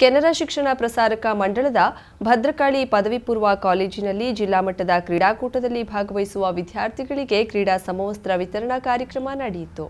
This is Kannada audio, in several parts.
ಕೆನರಾ ಶಿಕ್ಷಣ ಪ್ರಸಾರಕ ಮಂಡಳದ ಭದ್ರಕಾಳಿ ಪದವಿ ಪೂರ್ವ ಕಾಲೇಜಿನಲ್ಲಿ ಜಿಲ್ಲಾ ಮಟ್ಟದ ಕ್ರೀಡಾಕೂಟದಲ್ಲಿ ಭಾಗವಹಿಸುವ ವಿದ್ಯಾರ್ಥಿಗಳಿಗೆ ಕ್ರೀಡಾ ಸಮವಸ್ತ್ರ ವಿತರಣಾ ಕಾರ್ಯಕ್ರಮ ನಡೆಯಿತು.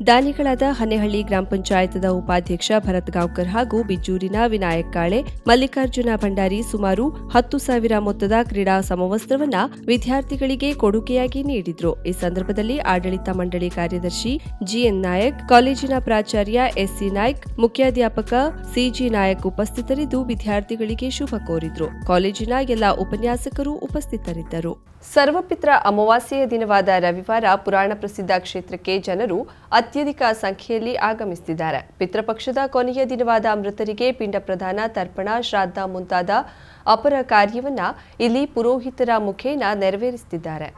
ದಾನಿಗಳಾದ ಹನೆಹಳ್ಳಿ ಗ್ರಾಮ ಪಂಚಾಯತದ ಉಪಾಧ್ಯಕ್ಷ ಭರತ್ ಗಾಂವ್ಕರ್ ಹಾಗೂ ಬಿಜ್ಜೂರಿನ ವಿನಾಯಕ್ ಕಾಳೆ, ಮಲ್ಲಿಕಾರ್ಜುನ ಭಂಡಾರಿ ಸುಮಾರು ಹತ್ತು ಸಾವಿರ ಮೊತ್ತದ ಕ್ರೀಡಾ ಸಮವಸ್ತ್ರವನ್ನ ವಿದ್ಯಾರ್ಥಿಗಳಿಗೆ ಕೊಡುಗೆಯಾಗಿ ನೀಡಿದ್ರು. ಈ ಸಂದರ್ಭದಲ್ಲಿ ಆಡಳಿತ ಮಂಡಳಿ ಕಾರ್ಯದರ್ಶಿ ಜಿಎನ್ ನಾಯಕ್, ಕಾಲೇಜಿನ ಪ್ರಾಚಾರ್ಯ ಎಸ್ಸಿ ನಾಯ್ಕ್, ಮುಖ್ಯಾಧ್ಯಾಪಕ ಸಿಜಿ ನಾಯಕ್ ಉಪಸ್ಥಿತರಿದ್ದು ವಿದ್ಯಾರ್ಥಿಗಳಿಗೆ ಶುಭ ಕೋರಿದ್ರು. ಕಾಲೇಜಿನ ಎಲ್ಲ ಉಪನ್ಯಾಸಕರು ಉಪಸ್ಥಿತರಿದ್ದರು. ಸರ್ವಪಿತ್ರ ಅಮಾವಾಸ್ಯೆಯ ದಿನವಾದ ರವಿವಾರ ಪುರಾಣ ಪ್ರಸಿದ್ಧ ಕ್ಷೇತ್ರಕ್ಕೆ ಜನರು ಅತ್ಯಧಿಕ ಸಂಖ್ಯೆಯಲ್ಲಿ ಆಗಮಿಸುತ್ತಿದ್ದಾರೆ ಪಿತೃಪಕ್ಷದ ಕೊನೆಯ ದಿನವಾದ ಮೃತರಿಗೆ ಪಿಂಡ ಪ್ರದಾನ ತರ್ಪಣ ಶ್ರಾದ್ದ ಮುಂತಾದ ಅಪರ ಕಾರ್ಯವನ್ನ ಇಲ್ಲಿ ಪುರೋಹಿತರ ಮುಖೇನ ನೆರವೇರಿಸುತ್ತಿದ್ದಾರೆ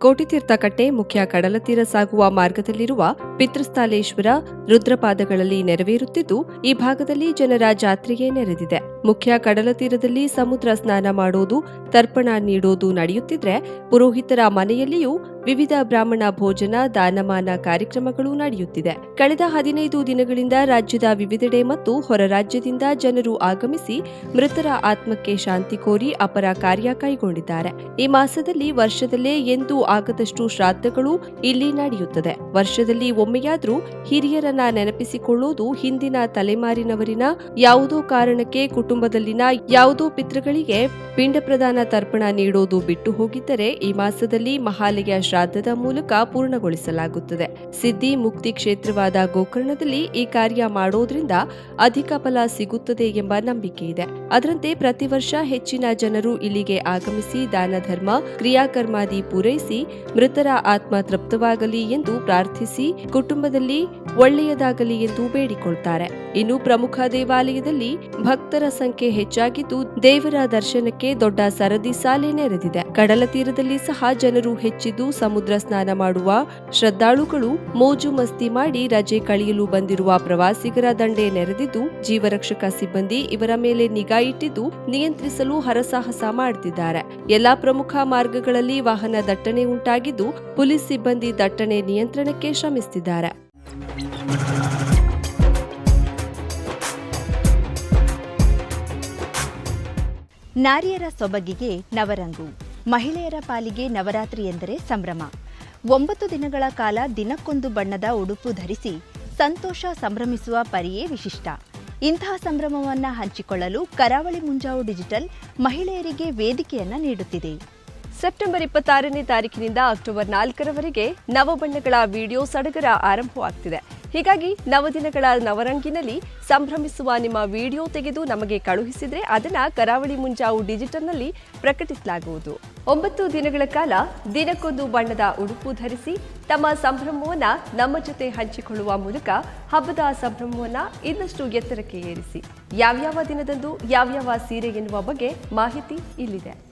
ಕೋಟಿತೀರ್ಥ ಕಟ್ಟೆ ಮುಖ್ಯ ಕಡಲತೀರ ಸಾಗುವ ಮಾರ್ಗದಲ್ಲಿರುವ ಪಿತೃಸ್ಥಾಲೇಶ್ವರ ರುದ್ರಪಾದಗಳಲ್ಲಿ ನೆರವೇರುತ್ತಿದ್ದು, ಈ ಭಾಗದಲ್ಲಿ ಜನರ ಜಾತ್ರೆಗೆ ನೆರೆದಿದೆ. ಮುಖ್ಯ ಕಡಲತೀರದಲ್ಲಿ ಸಮುದ್ರ ಸ್ನಾನ ಮಾಡೋದು, ತರ್ಪಣ ನೀಡೋದು ನಡೆಯುತ್ತಿದ್ರೆ ಪುರೋಹಿತರ ಮನೆಯಲ್ಲಿಯೂ ವಿವಿಧ ಬ್ರಾಹ್ಮಣ ಭೋಜನ, ದಾನಮಾನ ಕಾರ್ಯಕ್ರಮಗಳು ನಡೆಯುತ್ತಿದೆ. ಕಳೆದ ಹದಿನೈದು ದಿನಗಳಿಂದ ರಾಜ್ಯದ ವಿವಿಧೆಡೆ ಮತ್ತು ಹೊರ ರಾಜ್ಯದಿಂದ ಜನರು ಆಗಮಿಸಿ ಮೃತರ ಆತ್ಮಕ್ಕೆ ಶಾಂತಿ ಕೋರಿ ಅಪರ ಕಾರ್ಯ ಕೈಗೊಂಡಿದ್ದಾರೆ. ಈ ಮಾಸದಲ್ಲಿ ವರ್ಷದಲ್ಲೇ ಎಂದೂ ಆಗದಷ್ಟು ಶ್ರಾದ್ದಗಳು ಇಲ್ಲಿ ನಡೆಯುತ್ತದೆ. ವರ್ಷದಲ್ಲಿ ಒಮ್ಮೆಯಾದರೂ ಹಿರಿಯರನ್ನ ನೆನಪಿಸಿಕೊಳ್ಳುವುದು ಹಿಂದಿನ ತಲೆಮಾರಿನವರಿನ ಯಾವುದೋ ಕಾರಣಕ್ಕೆ ಕುಟುಂಬದಲ್ಲಿನ ಯಾವುದೋ ಪಿತೃಗಳಿಗೆ ಪಿಂಡ ಪ್ರದಾನ ತರ್ಪಣ ನೀಡೋದು ಬಿಟ್ಟು ಹೋಗಿದ್ದರೆ ಈ ಮಾಸದಲ್ಲಿ ಮಹಾಲಯ ಶ್ರಾದ್ದದ ಮೂಲಕ ಪೂರ್ಣಗೊಳಿಸಲಾಗುತ್ತದೆ. ಸಿದ್ಧಿ ಮುಕ್ತಿ ಕ್ಷೇತ್ರವಾದ ಗೋಕರ್ಣದಲ್ಲಿ ಈ ಕಾರ್ಯ ಮಾಡೋದ್ರಿಂದ ಅಧಿಕ ಫಲ ಸಿಗುತ್ತದೆ ಎಂಬ ನಂಬಿಕೆ ಇದೆ. ಅದರಂತೆ ಪ್ರತಿ ವರ್ಷ ಹೆಚ್ಚಿನ ಜನರು ಇಲ್ಲಿಗೆ ಆಗಮಿಸಿ ದಾನ ಧರ್ಮ, ಕ್ರಿಯಾಕರ್ಮಾದಿ ಪೂರೈಸಿ ಮೃತರ ಆತ್ಮ ತೃಪ್ತವಾಗಲಿ ಎಂದು ಪ್ರಾರ್ಥಿಸಿ ಕುಟುಂಬದಲ್ಲಿ ಒಳ್ಳೆಯದಾಗಲಿ ಎಂದು ಬೇಡಿಕೊಳ್ತಾರೆ. ಇನ್ನು ಪ್ರಮುಖ ದೇವಾಲಯದಲ್ಲಿ ಭಕ್ತರ ಸಂಖ್ಯೆ ಹೆಚ್ಚಾಗಿದ್ದು ದೇವರ ದರ್ಶನಕ್ಕೆ ದೊಡ್ಡ ಸರದಿ ಸಾಲೆ ನೆರೆದಿದೆ. ಕಡಲ ತೀರದಲ್ಲಿ ಸಹ ಜನರು ಹೆಚ್ಚಿದ್ದು ಸಮುದ್ರ ಸ್ನಾನ ಮಾಡುವ ಶ್ರದ್ಧಾಳುಗಳು ಮೋಜು ಮಸ್ತಿ ಮಾಡಿ ರಜೆ ಕಳೆಯಲು ಬಂದಿರುವ ಪ್ರವಾಸಿಗರ ದಂಡೆ ನೆರೆದಿದ್ದು ಜೀವರಕ್ಷಕ ಸಿಬ್ಬಂದಿ ಇವರ ಮೇಲೆ ನಿಗಾ ಇಟ್ಟಿದ್ದು ನಿಯಂತ್ರಿಸಲು ಹರಸಾಹಸ ಮಾಡುತ್ತಿದ್ದಾರೆ ಎಲ್ಲಾ ಪ್ರಮುಖ ಮಾರ್ಗಗಳಲ್ಲಿ ವಾಹನ ದಟ್ಟಣೆ ಉಂಟಾಗಿದ್ದು ಪೊಲೀಸ್ ಸಿಬ್ಬಂದಿ ದಟ್ಟಣೆ ನಿಯಂತ್ರಣಕ್ಕೆ ಶ್ರಮಿಸುತ್ತಿದ್ದಾರೆ ನಾರಿಯರ ಸೊಬಗಿಗೆ ನವರಂಗು. ಮಹಿಳೆಯರ ಪಾಲಿಗೆ ನವರಾತ್ರಿ ಎಂದರೆ ಸಂಭ್ರಮ. ಒಂಬತ್ತು ದಿನಗಳ ಕಾಲ ದಿನಕ್ಕೊಂದು ಬಣ್ಣದ ಉಡುಪು ಧರಿಸಿ ಸಂತೋಷ ಸಂಭ್ರಮಿಸುವ ಪರಿಯೇ ವಿಶಿಷ್ಟ. ಇಂತಹ ಸಂಭ್ರಮವನ್ನು ಹಂಚಿಕೊಳ್ಳಲು ಕರಾವಳಿ ಮುಂಜಾವು ಡಿಜಿಟಲ್ ಮಹಿಳೆಯರಿಗೆ ವೇದಿಕೆಯನ್ನ ನೀಡುತ್ತಿದೆ. ಸೆಪ್ಟೆಂಬರ್ ಇಪ್ಪತ್ತಾರನೇ ತಾರೀಕಿನಿಂದ ಅಕ್ಟೋಬರ್ ನಾಲ್ಕರವರೆಗೆ ನವಬಣ್ಣಗಳ ವಿಡಿಯೋ ಸಡಗರ ಆರಂಭವಾಗ್ತಿದೆ. ಹೀಗಾಗಿ ನವದಿನಗಳ ನವರಂಗಿನಲ್ಲಿ ಸಂಭ್ರಮಿಸುವ ನಿಮ್ಮ ವಿಡಿಯೋ ತೆಗೆದು ನಮಗೆ ಕಳುಹಿಸಿದ್ರೆ ಅದನ್ನ ಕರಾವಳಿ ಮುಂಜಾವು ಡಿಜಿಟಲ್ನಲ್ಲಿ ಪ್ರಕಟಿಸಲಾಗುವುದು. ಒಂಬತ್ತು ದಿನಗಳ ಕಾಲ ದಿನಕ್ಕೊಂದು ಬಣ್ಣದ ಉಡುಪು ಧರಿಸಿ ತಮ್ಮ ಸಂಭ್ರಮವನ್ನ ನಮ್ಮ ಜೊತೆ ಹಂಚಿಕೊಳ್ಳುವ ಮೂಲಕ ಹಬ್ಬದ ಸಂಭ್ರಮವನ್ನ ಇನ್ನಷ್ಟು ಎತ್ತರಕ್ಕೆ ಏರಿಸಿ. ಯಾವ್ಯಾವ ದಿನದಂದು ಯಾವ್ಯಾವ ಸೀರೆ ಎನ್ನುವ ಬಗ್ಗೆ ಮಾಹಿತಿ ಇಲ್ಲಿದೆ.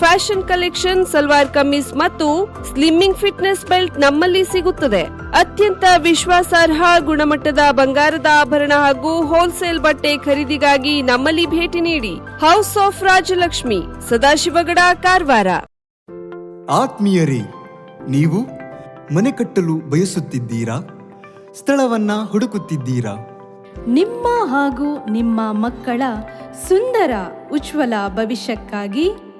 Fashion collection salwar kameez ಮತ್ತು ಸ್ಲಿಮ್ಮಿಂಗ್ ಫಿಟ್ನೆಸ್ ಬೆಲ್ಟ್ ನಮ್ಮಲ್ಲಿ ಸಿಗುತ್ತದೆ. ಅತ್ಯಂತ ವಿಶ್ವಾಸಾರ್ಹ ಗುಣಮಟ್ಟದ ಬಂಗಾರದ ಆಭರಣ ಹಾಗೂ ಹೋಲ್ಸೇಲ್ ಬಟ್ಟೆ ಖರೀದಿಗಾಗಿ ನಮ್ಮಲ್ಲಿ ಭೇಟಿ ನೀಡಿ. House of Rajalakshmi Sadashivgad Karwar. ಆತ್ಮೀಯರೇ ನೀವು ಮನೆ ಕಟ್ಟಲು ಬಯಸುತ್ತಿದ್ದೀರಾ? ಸ್ಥಳವನ್ನ ಹುಡುಕುತ್ತಿದ್ದೀರಾ? ನಿಮ್ಮ ಹಾಗೂ ನಿಮ್ಮ ಮಕ್ಕಳ ಸುಂದರ ಉಜ್ವಲ ಭವಿಷ್ಯಕ್ಕಾಗಿ